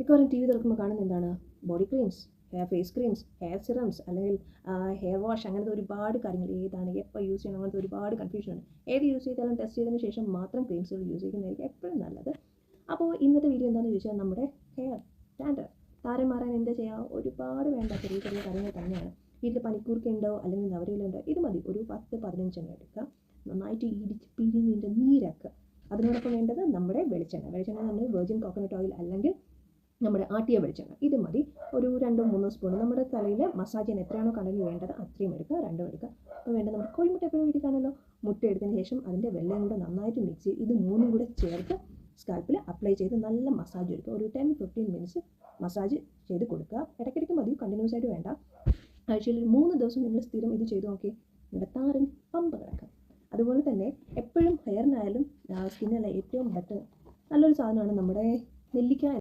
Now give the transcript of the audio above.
മിക്കവാറും T V തുറക്കുമ്പോൾ കാണുന്ന എന്താണ്? Body creams hair face creams hair serums അല്ലെങ്കിൽ ഹെയർ വാഷ് അങ്ങനത്തെ ഒരുപാട് കാര്യങ്ങൾ. ഏതാണ് എപ്പോൾ യൂസ് ചെയ്യണം അങ്ങനത്തെ ഒരുപാട് കൺഫ്യൂഷനാണ് ഏത് യൂസ് ചെയ്താലും ടെസ്റ്റ് ചെയ്തതിന് ശേഷം മാത്രം ക്രീംസുകൾ യൂസ് ചെയ്യുന്നതായിരിക്കും എപ്പോഴും നല്ലത്. അപ്പോൾ ഇന്നത്തെ വീഡിയോ എന്താണെന്ന് ചോദിച്ചാൽ നമ്മുടെ ഹെയർ സ്റ്റാൻഡേർഡ് താരം മാറാൻ എന്താ ചെയ്യുക ഒരുപാട് വേണ്ട ചെറിയ ചെറിയ കാര്യങ്ങൾ തന്നെയാണ്. വീട്ടിൽ പനിക്കൂർക്കുണ്ടോ അല്ലെങ്കിൽ നവരയിലുണ്ടോ ഇത് മതി. ഒരു പത്ത് പതിനഞ്ചെണ്ണം എടുക്കുക. നന്നായിട്ട് ഇടിച്ച് പിരിഞ്ഞിന്റെ നീരാക്കുക അതിനോടൊപ്പം വേണ്ടത് നമ്മുടെ വെളിച്ചെണ്ണ. വെളിച്ചെണ്ണ നമ്മൾ വെർജിൻ കോക്കനട്ട് ഓയിൽ അല്ലെങ്കിൽ നമ്മുടെ ആട്ടിയ വെളിച്ചെണ്ണ. ഇത് മതി. ഒരു രണ്ടോ മൂന്നോ സ്പൂൺ നമ്മുടെ തലയിൽ മസാജ് ചെയ്യാൻ എത്രയാണോ കടലിൽ വേണ്ടത് അത്രയും എടുക്കുക രണ്ടും എടുക്കുക. അപ്പോൾ വേണ്ട നമ്മുടെ കോഴിമുട്ട എപ്പോഴും വീട്ടിൽ മുട്ട എടുത്തതിന് ശേഷം അതിന്റെ വെള്ളം കൂടെ നന്നായിട്ട് മിക്സ് ചെയ്ത് ഇത് മൂന്നും കൂടെ ചേർത്ത് സ്കാൽപ്പിൽ അപ്ലൈ ചെയ്ത് നല്ല മസാജ് എടുക്കുക. ഒരു ടെൻ ഫിഫ്റ്റീൻ മിനിറ്റ്സ് മസാജ് ചെയ്ത് കൊടുക്കുക. ഇടയ്ക്കിടയ്ക്ക് മതി. കണ്ടിന്യൂസ് ആയിട്ട് വേണ്ട. ആഴ്ചയിൽ മൂന്ന് ദിവസം നിങ്ങൾ സ്ഥിരം ഇത് ചെയ്ത് നോക്കി. നിങ്ങളുടെ താരൻ പമ്പ് കിടക്കാം. അതുപോലെ തന്നെ എപ്പോഴും ഹെയറിനായാലും സ്കിന്നിനായാലും ഏറ്റവും ബെറ്റർ നല്ലൊരു സാധനമാണ് നമ്മുടെ നെല്ലിക്ക